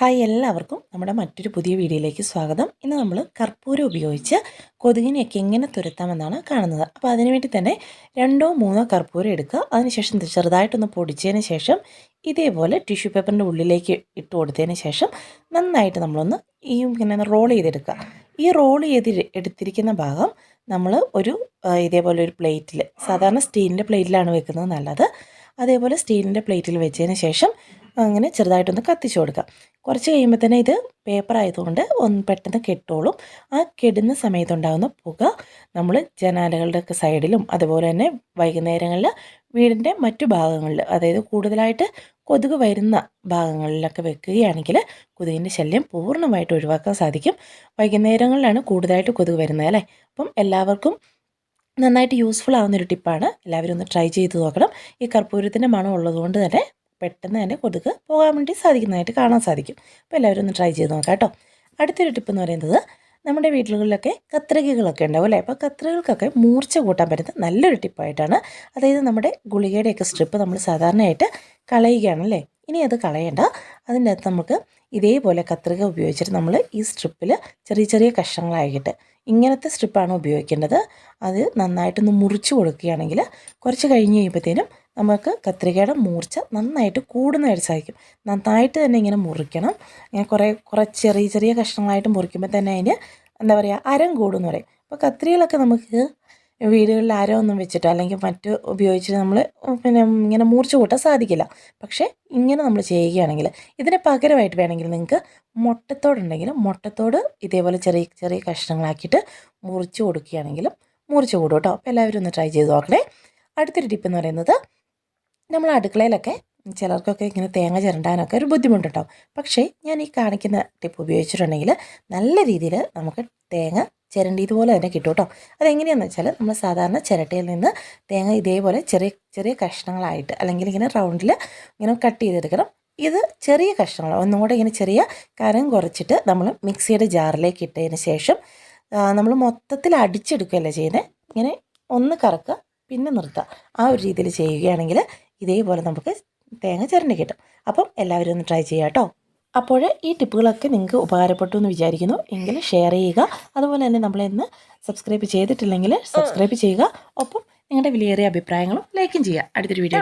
Hi എല്ലാവർക്കും നമ്മുടെ മറ്റൊരു പുതിയ വീഡിയോയിലേക്ക് സ്വാഗതം. ഇന്ന് നമ്മൾ കർപ്പൂരം ഉപയോഗിച്ച് കൊതുകിനെയൊക്കെ എങ്ങനെ തുരത്താമെന്നാണ് കാണുന്നത്. അപ്പോൾ അതിനുവേണ്ടി തന്നെ രണ്ടോ മൂന്നോ കർപ്പൂരം എടുക്കുക. അതിനുശേഷം ചെറുതായിട്ടൊന്ന് പൊടിച്ചതിന് ശേഷം ഇതേപോലെ ടിഷ്യൂ പേപ്പറിന്റെ ഉള്ളിലേക്ക് ഇട്ട് കൊടുത്തതിന് ശേഷം നന്നായിട്ട് നമ്മളൊന്ന് ഈ ഇങ്ങനെ റോൾ ചെയ്തെടുക്കുക. ഈ റോൾ ചെയ്ത് എടുത്തിരിക്കുന്ന ഭാഗം നമ്മൾ ഒരു ഇതേപോലെ ഒരു പ്ലേറ്റിൽ സാധാരണ സ്റ്റീലിന്റെ പ്ലേറ്റിലാണ് വെക്കുന്നത് നല്ലത്. അതേപോലെ സ്റ്റീലിന്റെ പ്ലേറ്റിൽ വെച്ചതിന് ശേഷം അങ്ങനെ ചെറുതായിട്ടൊന്ന് കത്തിച്ചു കൊടുക്കുക. കുറച്ച് കഴിയുമ്പോൾ തന്നെ ഇത് പേപ്പർ ആയതുകൊണ്ട് ഒന്ന് പെട്ടെന്ന് കെട്ടോളും. ആ കെടുന്ന സമയത്തുണ്ടാകുന്ന പുക നമ്മൾ ജനാലകളുടെ ഒക്കെ സൈഡിലും അതുപോലെ തന്നെ വൈകുന്നേരങ്ങളിൽ വീടിന്റെ മറ്റു ഭാഗങ്ങളിൽ അതായത് കൂടുതലായിട്ട് കൊതുക് വരുന്ന ഭാഗങ്ങളിലൊക്കെ വെക്കുകയാണെങ്കിൽ കൊതുകിന്റെ ശല്യം പൂർണമായിട്ട് ഒഴിവാക്കാൻ സാധിക്കും. വൈകുന്നേരങ്ങളിലാണ് കൂടുതലായിട്ട് കൊതുക് വരുന്നത് അല്ലേ? അപ്പം എല്ലാവർക്കും നന്നായിട്ട് യൂസ്ഫുൾ ആവുന്ന ഒരു ടിപ്പാണ് എല്ലാവരും ഒന്ന് ട്രൈ ചെയ്ത് നോക്കണം. ഈ കർപ്പൂരത്തിന്റെ മണം ഉള്ളതുകൊണ്ട് തന്നെ പെട്ടെന്ന് തന്നെ കൊതുക് പോകാൻ വേണ്ടി സാധിക്കുന്നതായിട്ട് കാണാൻ സാധിക്കും. അപ്പോൾ എല്ലാവരും ഒന്ന് ട്രൈ ചെയ്ത് നോക്കാം കേട്ടോ. അടുത്തൊരു ടിപ്പ് എന്ന് പറയുന്നത് നമ്മുടെ വീടുകളിലൊക്കെ കത്രികകളൊക്കെ ഉണ്ടാവും അല്ലേ? അപ്പോൾ കത്രികകൾക്കൊക്കെ മൂർച്ച കൂട്ടാൻ പറ്റുന്ന നല്ലൊരു ടിപ്പായിട്ടാണ് അതായത് നമ്മുടെ ഗുളികയുടെയൊക്കെ സ്ട്രിപ്പ് നമ്മൾ സാധാരണയായിട്ട് കളയുകയാണ് അല്ലേ ഇനി അത് കളയേണ്ട. അതിന്റെ അകത്ത് നമുക്ക് ഇതേപോലെ കത്രിക ഉപയോഗിച്ചിട്ട് നമ്മൾ ഈ സ്ട്രിപ്പിൽ ചെറിയ ചെറിയ കഷ്ണങ്ങളായിട്ട് ഇങ്ങനത്തെ സ്ട്രിപ്പാണ് ഉപയോഗിക്കേണ്ടത്. അത് നന്നായിട്ടൊന്ന് മുറിച്ച് കൊടുക്കുകയാണെങ്കിൽ കുറച്ച് കഴിഞ്ഞ് കഴിയുമ്പോഴത്തേനും നമുക്ക് കത്രികയുടെ മൂർച്ച നന്നായിട്ട് കൂടുന്നതായിട്ട് സാധിക്കും നന്നായിട്ട് തന്നെ ഇങ്ങനെ മുറിക്കണം. ഇങ്ങനെ കുറേ കുറച്ച് ചെറിയ ചെറിയ കഷ്ണങ്ങളായിട്ട് മുറിക്കുമ്പോൾ തന്നെ അതിന് എന്താ പറയുക അരം കൂടുമെന്ന് പറയും. അപ്പോൾ കത്രികളൊക്കെ നമുക്ക് വീടുകളിൽ ആരോ ഒന്നും വെച്ചിട്ടോ അല്ലെങ്കിൽ മറ്റ് ഉപയോഗിച്ചിട്ട് നമ്മൾ പിന്നെ ഇങ്ങനെ മൂർച്ച കൂട്ടാൻ സാധിക്കില്ല. പക്ഷേ ഇങ്ങനെ നമ്മൾ ചെയ്യുകയാണെങ്കിൽ ഇതിന് പകരമായിട്ട് വേണമെങ്കിൽ നിങ്ങൾക്ക് മുട്ടത്തോടുണ്ടെങ്കിൽ മുട്ടത്തോട് ഇതേപോലെ ചെറിയ ചെറിയ കഷ്ണങ്ങളാക്കിയിട്ട് മുറിച്ച് കൊടുക്കുകയാണെങ്കിലും മുറിച്ച് കൂടും കേട്ടോ. അപ്പോൾ എല്ലാവരും ഒന്ന് ട്രൈ ചെയ്ത് നോക്കണേ. അടുത്തൊരു ടിപ്പ് എന്ന് പറയുന്നത് നമ്മൾ അടുക്കളയിലൊക്കെ ചിലർക്കൊക്കെ ഇങ്ങനെ തേങ്ങ ചിരണ്ടാനൊക്കെ ഒരു ബുദ്ധിമുട്ടുണ്ടാവും പക്ഷേ ഞാൻ ഈ കാണിക്കുന്ന ടിപ്പ് ഉപയോഗിച്ചിട്ടുണ്ടെങ്കിൽ നല്ല രീതിയിൽ നമുക്ക് തേങ്ങ ചിരണ്ടിയതുപോലെ തന്നെ കിട്ടും കേട്ടോ. അതെങ്ങനെയാണെന്ന് വെച്ചാൽ നമ്മൾ സാധാരണ ചിരട്ടയിൽ നിന്ന് തേങ്ങ ഇതേപോലെ ചെറിയ ചെറിയ കഷ്ണങ്ങളായിട്ട് അല്ലെങ്കിൽ ഇങ്ങനെ റൗണ്ടിൽ ഇങ്ങനെ കട്ട് ചെയ്തെടുക്കണം. ഇത് ചെറിയ കഷ്ണങ്ങൾ ഒന്നുകൂടെ ഇങ്ങനെ ചെറിയ കരം കുറച്ചിട്ട് നമ്മൾ മിക്സിയുടെ ജാറിലേക്ക് ഇട്ടതിന് ശേഷം നമ്മൾ മൊത്തത്തിൽ അടിച്ചെടുക്കുകയല്ല ചെയ്യുന്നത്? ഇങ്ങനെ ഒന്ന് കറക്കുക പിന്നെ നിർത്തുക. ആ ഒരു രീതിയിൽ ചെയ്യുകയാണെങ്കിൽ ഇതേപോലെ നമുക്ക് തേങ്ങ ചിരണ്ടി കിട്ടും. അപ്പം എല്ലാവരും ഒന്ന് ട്രൈ ചെയ്യാം കേട്ടോ. അപ്പോൾ ഈ ടിപ്പുകളൊക്കെ നിങ്ങൾക്ക് ഉപകാരപ്പെട്ടു എന്ന് വിചാരിക്കുന്നു. എങ്കിൽ ഷെയർ ചെയ്യുക. അതുപോലെ തന്നെ നമ്മളിന്ന് സബ്സ്ക്രൈബ് ചെയ്തിട്ടില്ലെങ്കിൽ സബ്സ്ക്രൈബ് ചെയ്യുക. ഒപ്പം നിങ്ങളുടെ വിലയേറിയ അഭിപ്രായങ്ങളും ലൈക്കും ചെയ്യുക. അടുത്തൊരു വീഡിയോ